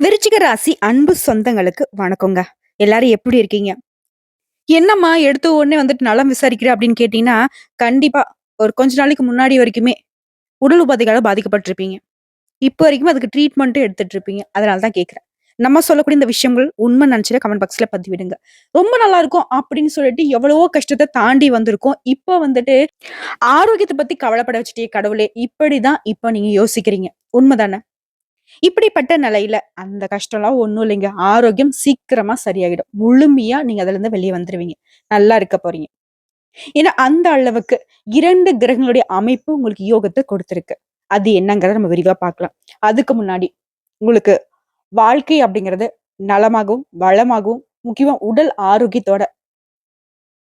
விருச்சிக ராசி அன்பு சொந்தங்களுக்கு வணக்கங்க. எல்லாரும் எப்படி இருக்கீங்க? என்னம்மா எடுத்த உடனே வந்துட்டு நலம் விசாரிக்கிற அப்படின்னு கேட்டீங்கன்னா, கண்டிப்பா ஒரு கொஞ்ச நாளைக்கு முன்னாடி வரைக்குமே உடல் உபாதைகளால் பாதிக்கப்பட்டிருப்பீங்க. இப்போ வரைக்கும் அதுக்கு ட்ரீட்மெண்ட்டும் எடுத்துட்டு இருப்பீங்க. அதனால தான் கேட்குறேன் நம்ம சொல்லக்கூடிய இந்த விஷயங்கள் உண்மை நினைச்சுட்டு கமெண்ட் பாக்ஸ்ல பதிவிடுங்க. ரொம்ப நல்லா இருக்கும் அப்படின்னு சொல்லிட்டு எவ்வளவோ கஷ்டத்தை தாண்டி வந்திருக்கோம். இப்போ வந்துட்டு ஆரோக்கியத்தை பத்தி கவலைப்பட வச்சுட்டே கடவுளே! இப்படிதான் இப்போ நீங்க யோசிக்கிறீங்க. உண்மைதானே? இப்படிப்பட்ட நிலையில அந்த கஷ்டம்லாம் ஒண்ணும் இல்லைங்க. ஆரோக்கியம் சீக்கிரமா சரியாகிடும் முழுமையா நீங்க அதுல இருந்து வெளிய வந்துருவீங்க. நல்லா இருக்க போறீங்க. ஏன்னா, அந்த அளவுக்கு இரண்டு கிரகங்களுடைய அமைப்பு உங்களுக்கு யோகத்தை கொடுத்திருக்கு. அது என்னங்கிறத நம்ம விரிவா பார்க்கலாம். அதுக்கு முன்னாடி உங்களுக்கு வாழ்க்கை அப்படிங்கிறது நலமாகவும், வளமாகவும், முக்கியமா உடல் ஆரோக்கியத்தோட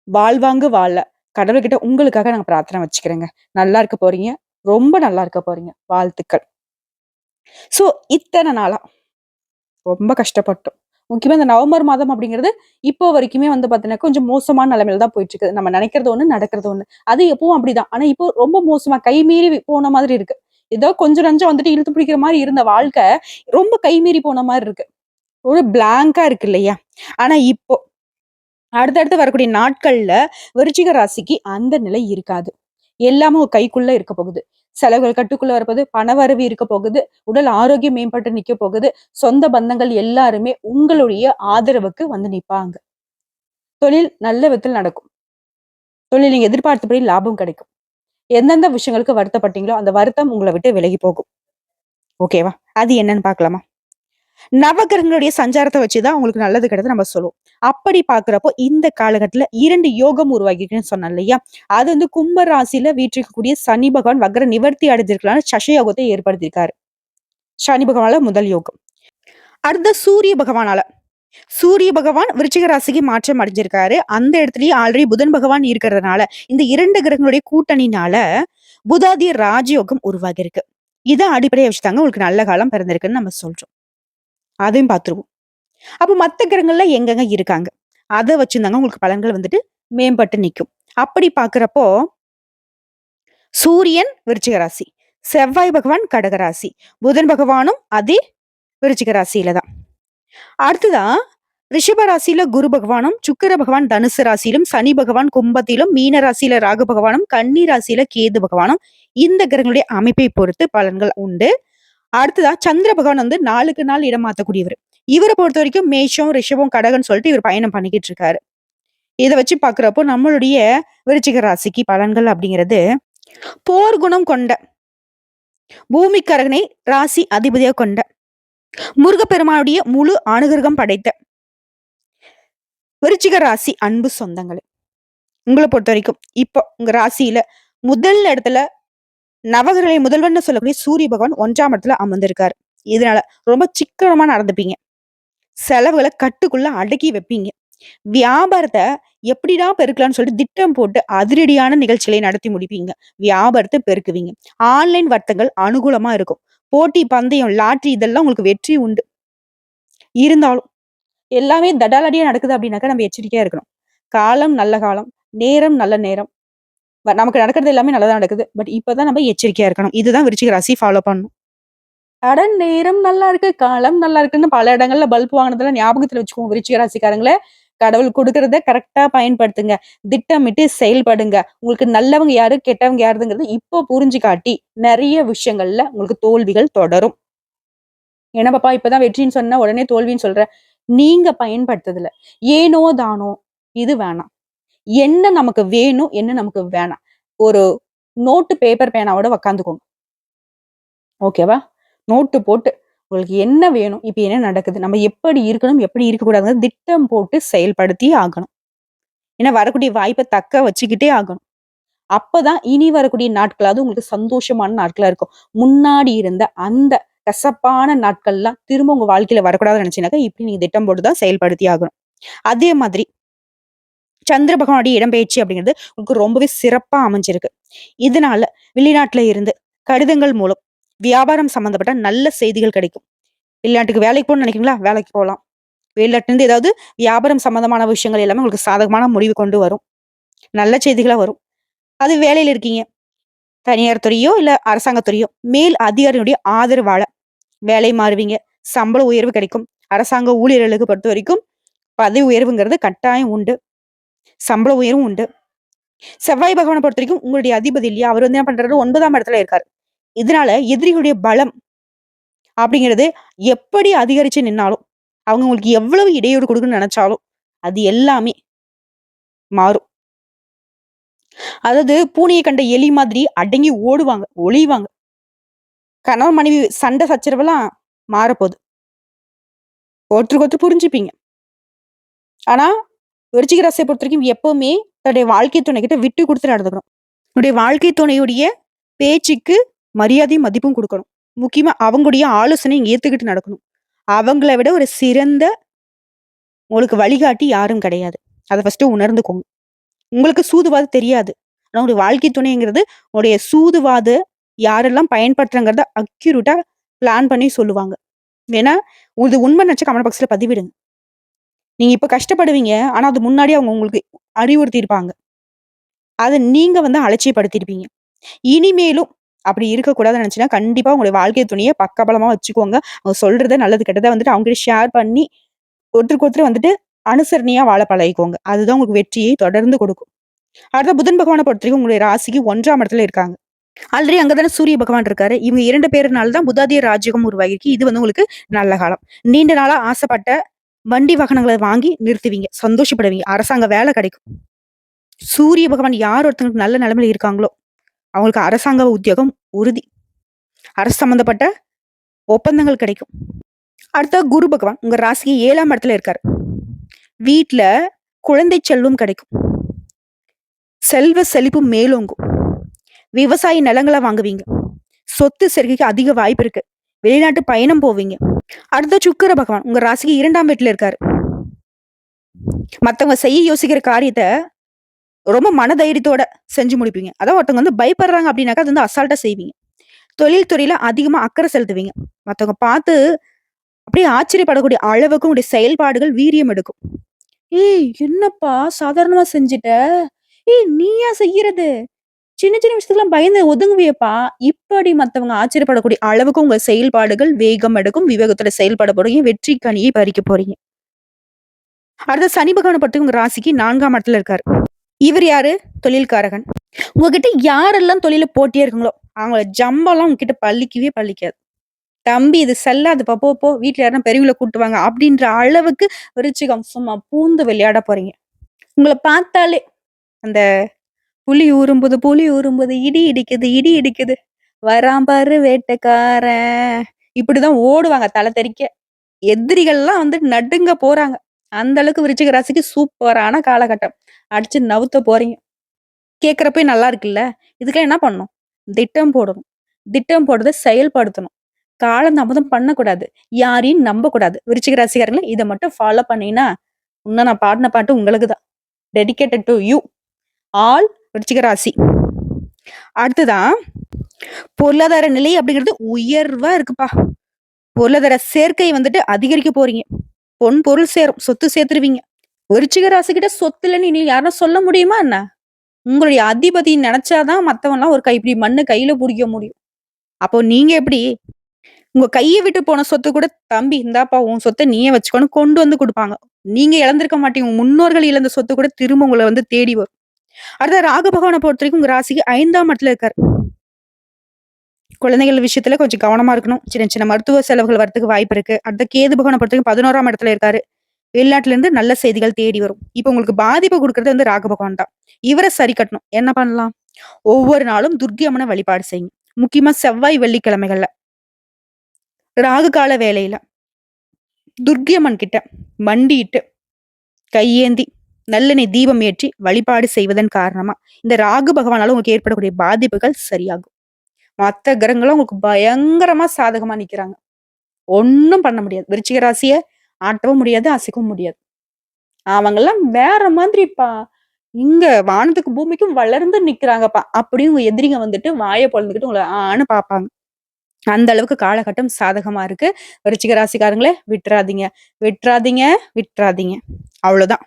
வாழ்வாங்கு வாழ கடவுள்கிட்ட உங்களுக்காக நாங்க பிரார்த்தனை வச்சுக்கிறேங்க. நல்லா இருக்க போறீங்க. ரொம்ப நல்லா இருக்க போறீங்க. வாழ்த்துக்கள். ஸோ இத்தனை நாளா ரொம்ப கஷ்டப்பட்டோம். முக்கியமா இந்த நவம்பர் மாதம் அப்படிங்கிறது இப்போ வரைக்குமே வந்து பார்த்தீங்கன்னா, கொஞ்சம் மோசமான நிலைமையில தான் போயிட்டு இருக்குது. நம்ம நினைக்கிறது ஒன்று நடக்கிறது ஒன்று அது எப்பவும் அப்படிதான். ஆனா இப்போ ரொம்ப மோசமா கைமீறி போன மாதிரி இருக்கு. ஏதோ கொஞ்சம் நஞ்சம் வந்துட்டு இழுத்து பிடிக்கிற மாதிரி இருந்த வாழ்க்கை, ரொம்ப கைமீறி போன மாதிரி இருக்கு. ஒரு பிளாங்கா இருக்கு இல்லையா? ஆனா இப்போ அடுத்தடுத்து வரக்கூடிய நாட்கள்ல விருச்சிக ராசிக்கு அந்த நிலை இருக்காது. எல்லாமே கைக்குள்ள இருக்க போகுது. செலவுகள் கட்டுக்குள்ள வரப்போகுது. பணவரவு இருக்க போகுது. உடல் ஆரோக்கியம் மேம்பட்டு நிக்க போகுது. சொந்த பந்தங்கள் எல்லாருமே உங்களுடைய ஆதரவுக்கு வந்து நிற்பாங்க தொழில் நல்ல விதத்தில் நடக்கும். தொழில் நீங்க எதிர்பார்த்தபடி லாபம் கிடைக்கும். எந்தெந்த விஷயங்களுக்கு வருத்தப்பட்டீங்களோ, அந்த வருத்தம் உங்களை விட்டு விலகி போகும். ஓகேவா? அது என்னன்னு பார்க்கலாமா? நவகிரகங்களுடைய சஞ்சாரத்தை வச்சுதான் உங்களுக்கு நல்லது கிடையாது நம்ம சொல்லுவோம். அப்படி பாக்குறப்போ இந்த காலகட்டத்துல இரண்டு யோகம் உருவாகிருக்குன்னு சொன்னோம் இல்லையா? அது வந்து கும்ப ராசியில வீற்றிருக்கக்கூடிய சனி பகவான் வக்ர நிவர்த்தி அடைஞ்சிருக்கலாம் சசயோகத்தை ஏற்படுத்தியிருக்காரு. சனி பகவானால முதல் யோகம். அடுத்த சூரிய பகவானால. சூரிய பகவான் விருச்சிக ராசிக்கு மாற்றம் அடைஞ்சிருக்காரு. அந்த இடத்துலயே ஆல்ரெடி புதன் பகவான் இருக்கிறதுனால, இந்த இரண்டு கிரகங்களுடைய கூட்டணினால புதாதிய ராஜயோகம் உருவாகிருக்கு இதை அடிப்படையை வச்சுதாங்க உங்களுக்கு நல்ல காலம் பிறந்திருக்குன்னு நம்ம சொல்றோம். அதையும் பார்த்துருவோம். அப்போ மற்ற கிரகங்கள்ல எங்கெங்க இருக்காங்க? அதை வச்சுருந்தாங்க உங்களுக்கு பலன்கள் வந்துட்டு மேம்பட்டு நிற்கும் அப்படி பார்க்குறப்போ சூரியன் விருச்சிக ராசி, செவ்வாய் பகவான் கடக ராசி, புதன் பகவானும் அதே விருச்சிக ராசியில தான். அடுத்ததா ரிஷப ராசியில குரு பகவானும், சுக்கிர பகவான் தனுசு ராசியிலும், சனி பகவான் கும்பத்திலும், மீன ராசியில ராகு பகவானும், கன்னி ராசியில கேது பகவானும் இந்த கிரகங்களுடைய அமைப்பை பொறுத்து பலன்கள் உண்டு. அடுத்ததா சந்திர பகவான் வந்து நாளுக்கு நாள் இடம் மாத்தக்கூடியவர். பொறுத்த வரைக்கும் மேஷம், ரிஷபம், கடகன் சொல்லிட்டு இவர் பயணம் பண்ணிக்கிட்டு இருக்காரு. இதை வச்சு பாக்குறப்போ நம்மளுடைய விருச்சிக ராசிக்கு பலன்கள் அப்படிங்கிறது போர் குணம் கொண்ட பூமிக்கரகனை ராசி அதிபதியா கொண்ட முருகப்பெருமானுடைய முழு அனுகிரகம் படைத்த விருச்சிக ராசி அன்பு சொந்தங்கள் உங்களை பொறுத்த வரைக்கும் இப்போ உங்க ராசியில முதல் இடத்துல நவகிரக முதல்வன் சொல்லக்கூடிய சூரிய பகவான் ஒன்றாம் இடத்துல அமர்ந்திருக்காரு. இதனால ரொம்ப சிக்கனமா நடந்துப்பீங்க. செலவுகளை கட்டுக்குள்ள அடக்கி வைப்பீங்க. வியாபாரத்தை எப்படிடா பெருக்கலாம்னு சொல்லிட்டு திட்டம் போட்டு அதிரடியான நிகழ்ச்சிகளை நடத்தி முடிப்பீங்க. வியாபாரத்தை பெருக்குவீங்க. ஆன்லைன் வர்த்தங்கள் அனுகூலமா இருக்கும். போட்டி, பந்தயம், லாட்ரி இதெல்லாம் உங்களுக்கு வெற்றி உண்டு. இருந்தாலும் எல்லாமே தடாலடியா நடக்குது அப்படின்னாக்கா நம்ம எச்சரிக்கையா இருக்கணும். காலம் நல்ல காலம், நேரம் நல்ல நேரம். பட் நமக்கு நடக்கிறது எல்லாமே நல்லா தான் நடக்குது. பட் இப்பதான் நம்ம எச்சரிக்கையா இருக்கணும். இதுதான் விருச்சிக ராசி ஃபாலோ பண்ணணும். கடன் நேரம் நல்லா இருக்கு, காலம் நல்லா இருக்குன்னு பல இடங்கள்ல பல்ப் வாங்கினதெல்லாம் ஞாபகத்துல வச்சுக்கோங்க விருச்சிக ராசிக்காரங்களே. கடவுள் கொடுக்கறத கரெக்டாக பயன்படுத்துங்க. திட்டமிட்டு செயல்படுங்க. உங்களுக்கு நல்லவங்க யாரு, கெட்டவங்க யாருங்கிறது இப்போ புரிஞ்சு காட்டி, நிறைய விஷயங்கள்ல உங்களுக்கு தோல்விகள் தொடரும். ஏன்னா பாப்பா இப்பதான் வெற்றின்னு சொன்னா உடனே தோல்வின்னு சொல்ற. நீங்க பயன்படுத்துதுல ஏனோ தானோ இது வேணாம். என்ன நமக்கு வேணும், என்ன நமக்கு வேணாம். ஒரு நோட்டு, பேப்பர், பேனாவோட உக்காந்துக்கோங்க ஓகேவா? நோட்டு போட்டு உங்களுக்கு என்ன வேணும்? இப்போ என்ன நடக்குது? நம்ம எப்படி இருக்கணும்? எப்படி இருக்கக்கூடாதுங்க திட்டம் போட்டு செயல்படுத்தியே ஆகணும். ஏன்னா வரக்கூடிய வாய்ப்பை தக்க வச்சுக்கிட்டே ஆகணும். அப்போதான் இனி வரக்கூடிய நாட்களாவது உங்களுக்கு சந்தோஷமான நாட்களா இருக்கும். முன்னாடி இருந்த அந்த கசப்பான நாட்கள்லாம் திரும்ப உங்க வாழ்க்கையில வரக்கூடாதுன்னு நினைச்சீங்கன்னாக்கா, இப்படி நீங்க திட்டம் போட்டு தான் செயல்படுத்தி ஆகணும். அதே மாதிரி சந்திர பகவானுடைய இடம்பெயர்ச்சி அப்படிங்கிறது உங்களுக்கு ரொம்பவே சிறப்பா அமைஞ்சிருக்கு. இதனால வெளிநாட்டுல இருந்து கடிதங்கள் மூலம் வியாபாரம் சம்பந்தப்பட்ட நல்ல செய்திகள் கிடைக்கும். வெளிநாட்டுக்கு வேலைக்கு போகணும்னு நினைக்கிறீங்களா? வேலைக்கு போகலாம் வெளிநாட்டிலேருந்து ஏதாவது வியாபாரம் சம்பந்தமான விஷயங்கள் எல்லாமே உங்களுக்கு சாதகமான முடிவு கொண்டு வரும். நல்ல செய்திகளாக வரும். அது வேலையில் இருக்கீங்க. தனியார் துறையோ, இல்லை அரசாங்கத்துறையோ மேல் அதிகாரியுடைய ஆதரவால வேலை மாறுவீங்க. சம்பள உயர்வு கிடைக்கும். அரசாங்க ஊழியர்களுக்கு பொறுத்த வரைக்கும் பதவி உயர்வுங்கிறது கட்டாயம் உண்டு. சம்பள உயர்வும் உண்டு. செவ்வாய் பகவான பொறுத்தவரைக்கும் உங்களுடைய அதிபதி இல்லையா? அவர் வந்து என்ன பண்றாரு ஒன்பதாம் இடத்துல இருக்காரு. இதனால எதிரிகளுடைய பலம் அப்படிங்கிறது எப்படி அதிகரிச்சு நின்னாலும், அவங்க உங்களுக்கு எவ்வளவு இடையூறு கொடுக்குன்னு நினைச்சாலும் அது எல்லாமே மாறும். அதாவது பூனையை கண்ட எலி மாதிரி அடங்கி ஓடுவாங்க, ஒளிவாங்க. கணவன், மனைவி சண்டை சச்சரவெல்லாம் மாறப்போகுது ஒருத்தருக்கு ஒருத்தர் புரிஞ்சுப்பீங்க. ஆனா, விருச்சிக பொறுத்த பொறுத்தவரைக்கும் எப்பவுமே தன்னுடைய வாழ்க்கை துணை கிட்ட விட்டு கொடுத்து நடந்துக்கணும். உன்னுடைய வாழ்க்கை துணையுடைய பேச்சுக்கு மரியாதையும், மதிப்பும் கொடுக்கணும் முக்கியமா அவங்களுடைய ஆலோசனை ஏத்துக்கிட்டு நடக்கணும். அவங்கள விட ஒரு சிறந்த உங்களுக்கு வழிகாட்டி யாரும் கிடையாது. அதை ஃபர்ஸ்ட்டு உணர்ந்துக்கோங்க. உங்களுக்கு சூதுவாது தெரியாது. ஆனால் உங்களுடைய வாழ்க்கை துணைங்கிறது உங்களுடைய சூதுவாது யாரெல்லாம் பயன்படுத்துறங்கிறத அக்யூரேட்டா பிளான் பண்ணி சொல்லுவாங்க. ஏன்னா இது உண்மை நினச்சா கமெண்ட் பாக்ஸில் பதிவிடுங்க. நீங்க இப்ப கஷ்டப்படுவீங்க. ஆனா அது முன்னாடியே அவங்க உங்களுக்கு அறிவுறுத்தியிருப்பாங்க. அதை நீங்க வந்து அலட்சியப்படுத்தியிருப்பீங்க. இனிமேலும் அப்படி இருக்கக்கூடாதுன்னு நினச்சின்னா கண்டிப்பா உங்களுடைய வாழ்க்கை துணைய பக்கபலமா வச்சுக்கோங்க. அவங்க சொல்றத நல்லது, கெட்டதை வந்துட்டு அவங்ககிட்ட ஷேர் பண்ணி, ஒருத்தருக்கு ஒருத்தர் வந்துட்டு அனுசரணையா வாழ பழகிக்கோங்க. அதுதான் உங்களுக்கு வெற்றியை தொடர்ந்து கொடுக்கும். அடுத்த புதன் பகவானை பொறுத்தவரைக்கும் உங்களுடைய ராசிக்கு ஒன்றாம் இடத்துல இருக்காங்க. ஆல்ரெடி அங்க தானே சூரிய பகவான் இருக்காரு. இவங்க இரண்டு பேருனால தான் புதாதிய ராஜ்யகம் உருவாகிருக்கு. இது வந்து உங்களுக்கு நல்ல காலம். நீண்ட நாளா ஆசைப்பட்ட வண்டி வாகனங்களை வாங்கி நிறுத்துவீங்க. சந்தோஷப்படுவீங்க. அரசாங்க வேலை கிடைக்கும். சூரிய பகவான் யார் ஒருத்தங்களுக்கு நல்ல நிலைமையில இருக்காங்களோ, அவங்களுக்கு அரசாங்க உத்தியோகம் உறுதி. அரசு சம்பந்தப்பட்ட ஒப்பந்தங்கள் கிடைக்கும். அடுத்த குரு பகவான் உங்க ராசிக்கு ஏழாம் இடத்துல இருக்காரு. வீட்டுல குழந்தை செல்வம் கிடைக்கும். செல்வ செழிப்பு மேலோங்கும். விவசாய நிலங்களை வாங்குவீங்க. சொத்து சேர்க்கைக்கு அதிக வாய்ப்பு இருக்கு. வெளிநாட்டு பயணம் போவீங்க. அடுத்த சுக்கர பகவான் உங்க ராசிக்கு இரண்டாம் வீட்டுல இருக்காரு. மத்தவங்க செய்ய யோசிக்கிற காரியத்தை ரொம்ப மனதைரியத்தோட செஞ்சு முடிப்பீங்க. அதான் ஒருத்தவங்க வந்து பயப்படுறாங்க அப்படின்னாக்கா, அது வந்து அசால்ட்டா செய்வீங்க. தொழில் துறையில அதிகமா அக்கறை செலுத்துவீங்க. மத்தவங்க பார்த்து அப்படியே ஆச்சரியப்படக்கூடிய அளவுக்கு உடைய செயல்பாடுகள் வீரியம் எடுக்கும். "ஏய் என்னப்பா சாதாரணமா செஞ்சுட்ட? ஏய் நீயா செய்யறது? சின்ன சின்ன விஷயத்துக்குலாம் பயந்து ஒதுங்குவியப்பா இப்படி மத்தவங்க ஆச்சரியப்படக்கூடிய அளவுக்கு உங்க செயல்பாடுகள் வேகம் எடுக்கும். விவேகத்துல செயல்பட போறீங்க. வெற்றி கனியை பறிக்க போறீங்க. அடுத்து சனி பகவான பொறுத்தவரைக்கும் உங்க ராசிக்கு நான்காம் இடத்துல இருக்காரு. இவர் யாரு? தொழில்காரகன். உங்ககிட்ட யாரெல்லாம் தொழில போட்டியா இருக்காங்களோ, அவங்கள ஜம்பெல்லாம் உங்ககிட்ட பள்ளிக்கவே பள்ளிக்காது "தம்பி இது செல்லாதுப்பா போ போ வீட்டுல யாரும் பெரியவங்கள கூட்டுவாங்க அப்படின்ற அளவுக்கு விருச்சிகம் சும்மா பூந்து விளையாட போறீங்க. உங்களை பார்த்தாலே அந்த புலி ஊரும்புது புலி ஊரும்புது, இடி இடிக்குது இடி இடிக்குது, வரான் பாரு வேட்டைக்காரன். இப்படிதான் ஓடுவாங்க தலை தெறிக்க. எதிரிகள்லாம் வந்து நடுங்க போறாங்க. அந்த அளவுக்கு விருச்சிக ராசிக்கு சூப்பரான காலகட்டம். அடிச்சு நவுத்த போறீங்க. கேட்கிறப்பயே நல்லா இருக்குல்ல? இதுக்கெல்லாம் என்ன பண்ணணும்? திட்டம் போடணும். திட்டம் போடுறத செயல்படுத்தணும். காலந்தாமதம் பண்ணக்கூடாது. யாரையும் நம்பக்கூடாது. விருச்சிக ராசிக்காரங்களே இதை மட்டும் ஃபாலோ பண்ணீங்கன்னா, இன்னும் நான் பாடின பாட்டு உங்களுக்கு தான். Dedicated to you. ஆல் விருச்சிக ராசி. அடுத்துதான் பொருளாதார நிலை அப்படிங்கிறது உயர்வா இருக்குப்பா. பொருளாதார சேர்க்கை வந்துட்டு அதிகரிக்க போறீங்க. பொன் பொருள் சேரும். சொத்து சேர்த்துருவீங்க. விருச்சிக ராசிகிட்ட சொத்து இல்லன்னு இனி யாரும் சொல்ல முடியுமா என்ன? உங்களுடைய அதிபதி நினைச்சாதான் மத்தவன்லாம் ஒரு இப்படி மண்ணு கையில பிடிக்க முடியும். அப்போ நீங்க எப்படி? உங்க கையை விட்டு போன சொத்து கூட, "தம்பி இந்தாப்பா உன் சொத்தை நீயே வச்சுக்கோன்னு" கொண்டு வந்து கொடுப்பாங்க நீங்க இழந்திருக்க மாட்டீங்க. முன்னோர்கள் இழந்த சொத்து கூட திரும்ப உங்களை வந்து தேடி வரும். அடுத்த ராகு பொறுத்த பொறுத்தவரைக்கும் உங்க ராசிக்கு ஐந்தாம் இடத்துல இருக்காரு. குழந்தைகள் விஷயத்துல கொஞ்சம் கவனமா இருக்கணும். சின்ன சின்ன மருத்துவ செலவுகள் வரதுக்கு வாய்ப்பு இருக்கு. அடுத்த கேது பகவான பொறுத்தவரைக்கும் 11ஆம் இடத்துல இருக்காரு. வெளிநாட்டுல இருந்து நல்ல செய்திகள் தேடி வரும். இப்ப உங்களுக்கு பாதிப்பு கொடுக்கறது வந்து ராகு பகவான் தான். இவர சரி கட்டணும். என்ன பண்ணலாம்? ஒவ்வொரு நாளும் துர்கி அம்மனை வழிபாடு செய்யுங்க. முக்கியமா செவ்வாய், வெள்ளிக்கிழமைகள்ல. ராகு கால வேலையில துர்க்கை அம்மன் கிட்ட மண்டிட்டு கையேந்தி, நல்லெண்ணெய் தீபம் ஏற்றி வழிபாடு செய்வதன் காரணமா, இந்த ராகு பகவானால உங்களுக்கு ஏற்படக்கூடிய பாதிப்புகள் சரியாகும். மற்ற கிரகங்களும் உங்களுக்கு பயங்கரமா சாதகமா நிக்கிறாங்க. ஒன்றும் பண்ண முடியாது. விருச்சிக ராசிய ஆட்டவும் முடியாது, அசைக்கவும் முடியாது. அவங்கெல்லாம் வேற மாதிரிப்பா. இங்க வானத்துக்கும், பூமிக்கும் வளர்ந்து நிக்கிறாங்கப்பா. அப்படின்னு உங்க எதிரிங்க வந்துட்டு வாயை பொளந்துக்கிட்டு உங்களை ஆன்னு பார்ப்பாங்க. அந்த அளவுக்கு காலகட்டம் சாதகமா இருக்கு. விருச்சிக ராசிக்காரங்களே விட்டுறாதீங்க விட்டுறாதீங்க விட்டுறாதீங்க அவ்வளோதான்.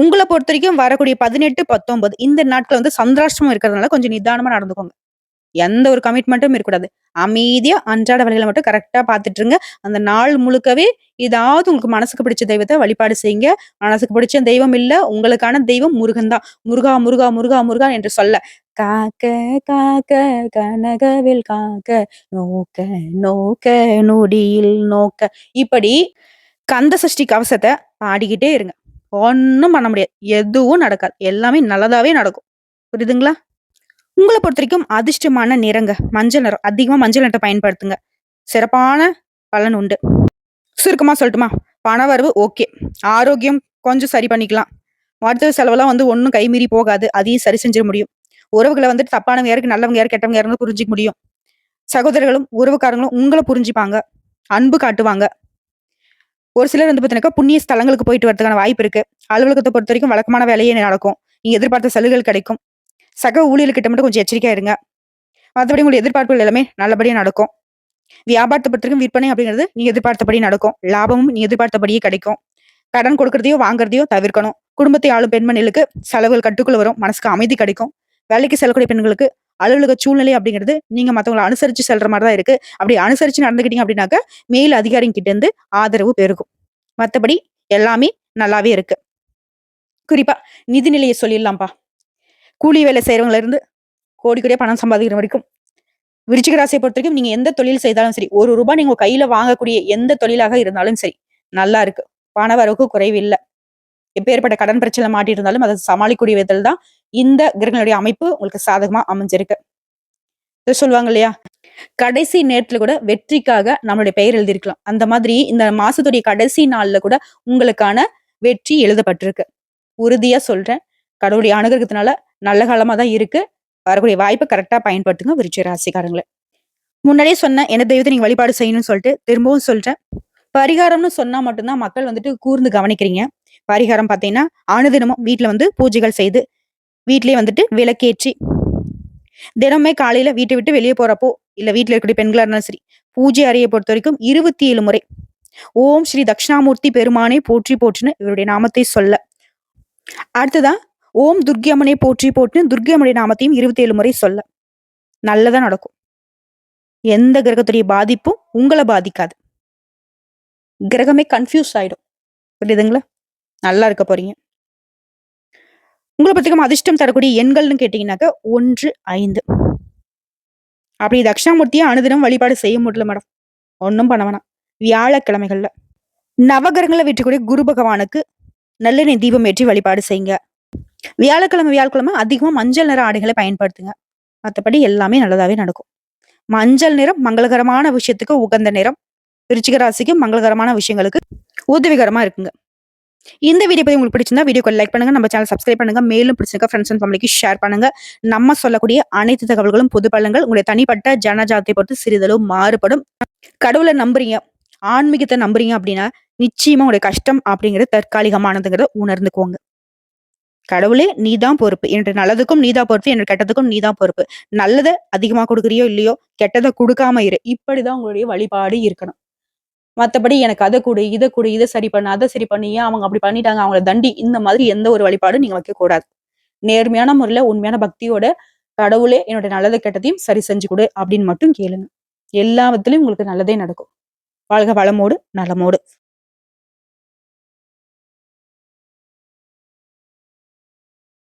உங்களை பொறுத்த வரைக்கும் வரக்கூடிய 18, 19 இந்த நாட்கள் வந்து சந்திராஷ்டமம் இருக்கிறதுனால கொஞ்சம் நிதானமா நடந்துக்கோங்க. எந்த ஒரு கமிட்மெண்ட்டும் இருக்கக்கூடாது. அமைதியா அன்றாட வழிகளை மட்டும் கரெக்டா பாத்துட்டு இருங்க. அந்த நாள் முழுக்கவே ஏதாவது உங்களுக்கு மனசுக்கு பிடிச்ச தெய்வத்தை வழிபாடு செய்யுங்க. மனசுக்கு பிடிச்ச தெய்வம் இல்ல, உங்களுக்கான தெய்வம் முருகன் தான். முருகா, முருகா, முருகா, முருகா என்று சொல்ல, காக்க காக்க கனகவில் காக்க, நோக்க நோக்க நொடியில் நோக்க இப்படி கந்த சஷ்டி கவசத்தை பாடிக்கிட்டே இருங்க. ஒன்றும் பண்ண முடியாது. எதுவும் நடக்காது. எல்லாமே நல்லதாவே நடக்கும். புரியுதுங்களா? உங்களை பொறுத்த வரைக்கும் அதிர்ஷ்டமான நிறங்க. மஞ்சள் நிறம். அதிகமாக மஞ்சள் நிறத்தை பயன்படுத்துங்க. சிறப்பான பலன் உண்டு. சுருக்கமா சொல்லட்டுமா? பணவரவு ஓகே. ஆரோக்கியம் கொஞ்சம் சரி பண்ணிக்கலாம். மருத்துவ செலவெல்லாம் வந்து ஒன்றும் கைமீறி போகாது. அதையும் சரி செஞ்சிட முடியும். உறவுகளை வந்துட்டு தப்பானவங்க யாருக்கு, நல்லவங்க யாரு, கெட்டவங்க யாருன்னு புரிஞ்சிக்க முடியும். சகோதரர்களும், உறவுக்காரங்களும் உங்களை புரிஞ்சுப்பாங்க. அன்பு காட்டுவாங்க. ஒரு சிலர் வந்து பார்த்தீங்கன்னாக்கா, புண்ணிய ஸ்தலங்களுக்கு போயிட்டு வரதுக்கான வாய்ப்பு இருக்கு. பொறுத்த வரைக்கும் வழக்கமான வேலையே நடக்கும். நீங்க எதிர்பார்த்த சலுகைகள் கிடைக்கும். சக ஊழியர்கிட்ட மட்டும் கொஞ்சம் எச்சரிக்கையா இருங்க. மற்றபடி உங்களுடைய எதிர்பார்ப்புகள் எல்லாமே நல்லபடியா நடக்கும். வியாபாரத்த பொறுத்தவரைக்கும் விற்பனை அப்படிங்கிறது நீங்க எதிர்பார்த்தபடி நடக்கும். லாபமும் நீ எதிர்பார்த்தபடியே கிடைக்கும். கடன் கொடுக்கறதையோ, வாங்குறதையோ தவிர்க்கணும். குடும்பத்தை ஆளும் பெண்மணிகளுக்கு செலவுகள் கட்டுக்குள்ள வரும். மனசுக்கு அமைதி கிடைக்கும். வேலைக்கு செல்லக்கூடிய பெண்களுக்கு அலுவலக சூழ்நிலை அப்படிங்கிறது நீங்க மத்தவங்கள அனுசரிச்சு செல்ற மாதிரி தான் இருக்கு. அப்படி அனுசரிச்சு நடந்துக்கிட்டீங்க அப்படின்னாக்க, மேல் அதிகாரிங்க கிட்ட இருந்து ஆதரவு பெருகும். மத்தபடி எல்லாமே நல்லாவே இருக்கு. குறிப்பா நிதி நிலைய சொல்லிடலாம்ப்பா. கூலி வேலை செய்றவங்கல இருந்து கோடி கோடியா பணம் சம்பாதிக்கிற வரைக்கும். விருச்சிக ராசிய பொறுத்தவரைக்கும் நீங்க எந்த தொழில் செய்தாலும் சரி, ஒரு ரூபாய் நீங்க கையில வாங்கக்கூடிய எந்த தொழிலாக இருந்தாலும் சரி, நல்லா இருக்கு. பண வரவுக்கு குறைவு இல்ல. எப்பேற்பட்ட கடன் பிரச்சனை மாட்டிட்டு இருந்தாலும் அதை சமாளிக்கூடிய விதத்தில் தான் இந்த கிரகங்களுடைய அமைப்பு உங்களுக்கு சாதகமா அமைஞ்சிருக்கு. சொல்லுவாங்க இல்லையா? கடைசி நேரத்துல கூட வெற்றிக்காக நம்மளுடைய பெயர் எழுதியிருக்கலாம். அந்த மாதிரி இந்த மாசத்துடைய கடைசி நாள்ல கூட உங்களுக்கான வெற்றி எழுதப்பட்டிருக்கு. உறுதியா சொல்றேன். கடவுளுடைய அனுகிரகத்தினால நல்ல காலமா தான் இருக்கு. வரக்கூடிய வாய்ப்பை கரெக்டா பயன்படுத்துங்க விருச்சிக ராசிக்காரங்களை முன்னாடியே சொன்னேன். எந்த தெய்வத்தை நீங்க வழிபாடு செய்யணும்னு சொல்லிட்டு, திரும்பவும் சொல்றேன். பரிகாரம்னு சொன்னா மட்டும்தான் மக்கள் வந்துட்டு கூர்ந்து கவனிக்கிறீங்க. பரிகாரம் பார்த்தீங்கன்னா, அனுதினமும் வீட்டுல வந்து பூஜைகள் செய்து, வீட்லேயே வந்துட்டு விளக்கேற்றி, தினமே காலையில வீட்டை விட்டு வெளியே போறப்போ, இல்ல வீட்டில் இருக்கக்கூடிய பெண்களா இருந்தாலும் சரி, பூஜை அறையை பொறுத்த வரைக்கும் இருபத்தி ஏழு முறை, ஓம் ஸ்ரீ தக்ஷணாமூர்த்தி பெருமானை போற்றி போற்றின்னு இவருடைய நாமத்தை சொல்ல. அடுத்ததா, ஓம் துர்க்கை அம்மனை போற்றி போட்டுன்னு துர்க்கை அம்மனுடைய நாமத்தையும் 27 முறை சொல்ல. நல்லதா நடக்கும். எந்த கிரகத்துடைய பாதிப்பும் உங்களை பாதிக்காது. கிரகமே கன்ஃப்யூஸ் ஆயிடும். புரியுதுங்களா? நல்லா இருக்க போறீங்க. உங்கள பொறுத்தவரைக்கும் அதிர்ஷ்டம் தரக்கூடிய எண்கள்னு கேட்டீங்கன்னாக்க 1, 5. அப்படி தட்சிணாமூர்த்திய அனுதினம் வழிபாடு செய்ய முடியல மேடம். ஒன்றும் பண்ண வேணாம். வியாழக்கிழமைகள்ல நவகரங்களை வெற்றக்கூடிய குரு பகவானுக்கு நல்லெண்ணெய் தீபம் ஏற்றி வழிபாடு செய்யுங்க. வியாழக்கிழமை வியாழக்கிழமை அதிகமா மஞ்சள் நிற ஆடைகளை பயன்படுத்துங்க. மத்தபடி எல்லாமே நல்லதாவே நடக்கும். மஞ்சள் நிறம் மங்களகரமான விஷயத்துக்கு உகந்த நிறம். விருச்சிக ராசிக்கு மங்களகரமான விஷயங்களுக்கு உதவிகரமா இருக்குங்க. இந்த வீடியோ பற்றி உங்களுக்கு பிடிச்சிருந்தா வீடியோக்கு லைக் பண்ணுங்க. நம்ம சேனல் சப்ஸ்கிரைப் பண்ணுங்க. மேலும் பிடிச்சிருக்க ஃப்ரெண்ட்ஸ் அண்ட் ஃபேமிலிக்கு ஷேர் பண்ணுங்க. நம்ம சொல்லக்கூடிய அனைத்து தகவல்களும் பொது பலன்கள் உங்களுடைய தனிப்பட்ட ஜனஜாதியை பொறுத்து சிறிதளவு மாறுபடும். கடவுளை நம்புறீங்க, ஆன்மீகத்தை நம்புறீங்க அப்படின்னா, நிச்சயமா உங்களுடைய கஷ்டம் அப்படிங்கிறது தற்காலிகமானதுங்கிறத உணர்ந்துக்கோங்க. கடவுளே நீ தான் பொறுப்பு. என்னுடைய நல்லதுக்கும் நீ தான் பொறுப்பு. என்னுடைய கெட்டதுக்கும் நீ தான் பொறுப்பு. நல்லதை அதிகமா கொடுக்குறியோ இல்லையோ, கெட்டதை கொடுக்காம இரு. இப்படிதான் உங்களுடைய வழிபாடு இருக்கணும். மற்றபடி எனக்கு அதை கொடு இதை கொடு இதை சரி பண்ணு, அதை சரி பண்ணு, ஏன் அவங்க அப்படி பண்ணிட்டாங்க, அவங்கள தண்டி, இந்த மாதிரி எந்த ஒரு வழிபாடும் நீங்க வைக்கக்கூடாது. நேர்மையான முறையில உண்மையான பக்தியோட, கடவுளே என்னோட நல்லது கெட்டதையும் சரி செஞ்சு கொடு அப்படின்னு மட்டும் கேளுங்க. எல்லா விதத்திலயும் உங்களுக்கு நல்லதே நடக்கும். வாழ்க வளமோடு, நலமோடு.